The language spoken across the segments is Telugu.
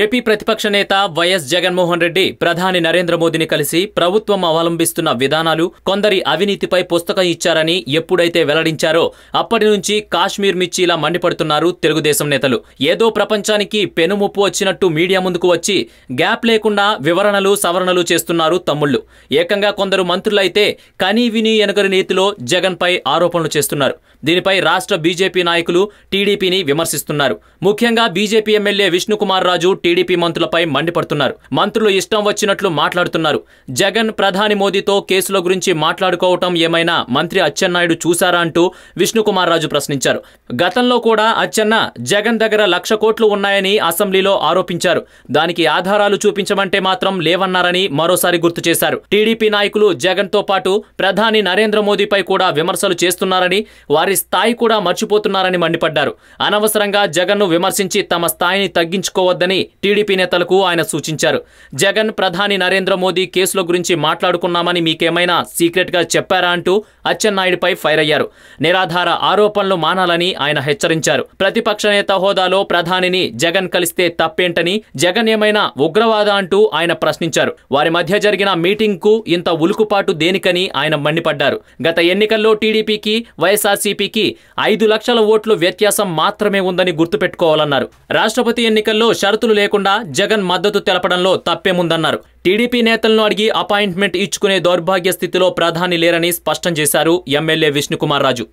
ఏపీ ప్రతిపక్ష నేత వైఎస్ జగన్మోహన్ రెడ్డి ప్రధాని నరేంద్ర మోదీని కలిసి ప్రభుత్వం అవలంబిస్తున్న విధానాలు కొందరి అవినీతిపై పుస్తకం ఇచ్చారని ఎప్పుడైతే వెల్లడించారో అప్పటి నుంచి కాశ్మీర్ మిర్చిలా మండిపడుతున్నారు తెలుగుదేశం నేతలు. ఏదో ప్రపంచానికి పెనుముప్పు వచ్చినట్టు మీడియా ముందుకు వచ్చి గ్యాప్ లేకుండా వివరణలు సవరణలు చేస్తున్నారు తమ్ముళ్ళు ఏకంగా కొందరు మంత్రులైతే కనీ విని ఎనగరి నీతిలో జగన్పై ఆరోపణలు చేస్తున్నారు. దీనిపై రాష్ట్ర బీజేపీ నాయకులు టీడీపీని విమర్శిస్తున్నారు. ముఖ్యంగా BJP MLA Vishnukumar Raju TDP మంత్రులపై మండిపడుతున్నారు. మంత్రులు ఇష్టం వచ్చినట్లు మాట్లాడుతున్నారు. జగన్ ప్రధాని మోదీతో కేసుల గురించి మాట్లాడుకోవటం ఏమైనా మంత్రి అచ్చెన్నాయుడు చూశారా అంటూ విష్ణుకుమార్ రాజు ప్రశ్నించారు. గతంలో కూడా అచ్చెన్న జగన్ దగ్గర లక్ష కోట్లు ఉన్నాయని అసెంబ్లీలో ఆరోపించారు. దానికి ఆధారాలు చూపించమంటే మాత్రం లేవన్నారని మరోసారి గుర్తు చేశారు. టీడీపీ నాయకులు జగన్తో పాటు ప్రధాని నరేంద్ర మోదీపై కూడా విమర్శలు చేస్తున్నారని వారి స్థాయి కూడా మర్చిపోతున్నారని మండిపడ్డారు. అనవసరంగా జగన్ను విమర్శించి తమ స్థాయిని తగ్గించుకోవద్దని టీడీపీ నేతలకు ఆయన సూచించారు. జగన్ ప్రధాని నరేంద్ర మోదీ కేసుల గురించి మాట్లాడుకున్నామని మీకేమైనా సీక్రెట్గా చెప్పారా అంటూ అచ్చెన్నాయుడిపై ఫైర్ అయ్యారు. నిరాధార ఆరోపణలు మానాలని ఆయన హెచ్చరించారు. ప్రతిపక్ష నేత హోదాలో ప్రధానిని జగన్ కలిస్తే తప్పేంటని జగన్ ఏమైనా ఉగ్రవాద అంటూ ఆయన ప్రశ్నించారు. వారి మధ్య జరిగిన మీటింగ్కు ఇంత ఉలుకుపాటు దేనికని ఆయన మండిపడ్డారు. గత ఎన్నికల్లో టీడీపీకి వైఎస్ఆర్సీపీకి ఐదు లక్షల ఓట్లు వ్యత్యాసం మాత్రమే ఉందని గుర్తుపెట్టుకోవాలన్నారు. రాష్ట్రపతి ఎన్నికల్లో షరతులు లేకుండా జగన్ మద్దతు తెలపడంలో తప్పేముందన్నారు. టీడీపీ నేతలను అడిగి అపాయింట్మెంట్ ఇచ్చుకునే దౌర్భాగ్య స్థితిలో ప్రధాని లేరని స్పష్టం చేశారు ఎమ్మెల్యే విష్ణుకుమార్ రాజు.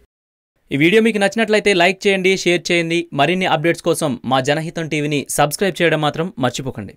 ఈ వీడియో మీకు నచ్చినట్లయితే లైక్ చేయండి షేర్ చేయండి. మరిన్ని అప్డేట్స్ కోసం మా జనహితం టీవీని సబ్స్క్రైబ్ చేయడం మాత్రం మర్చిపోకండి.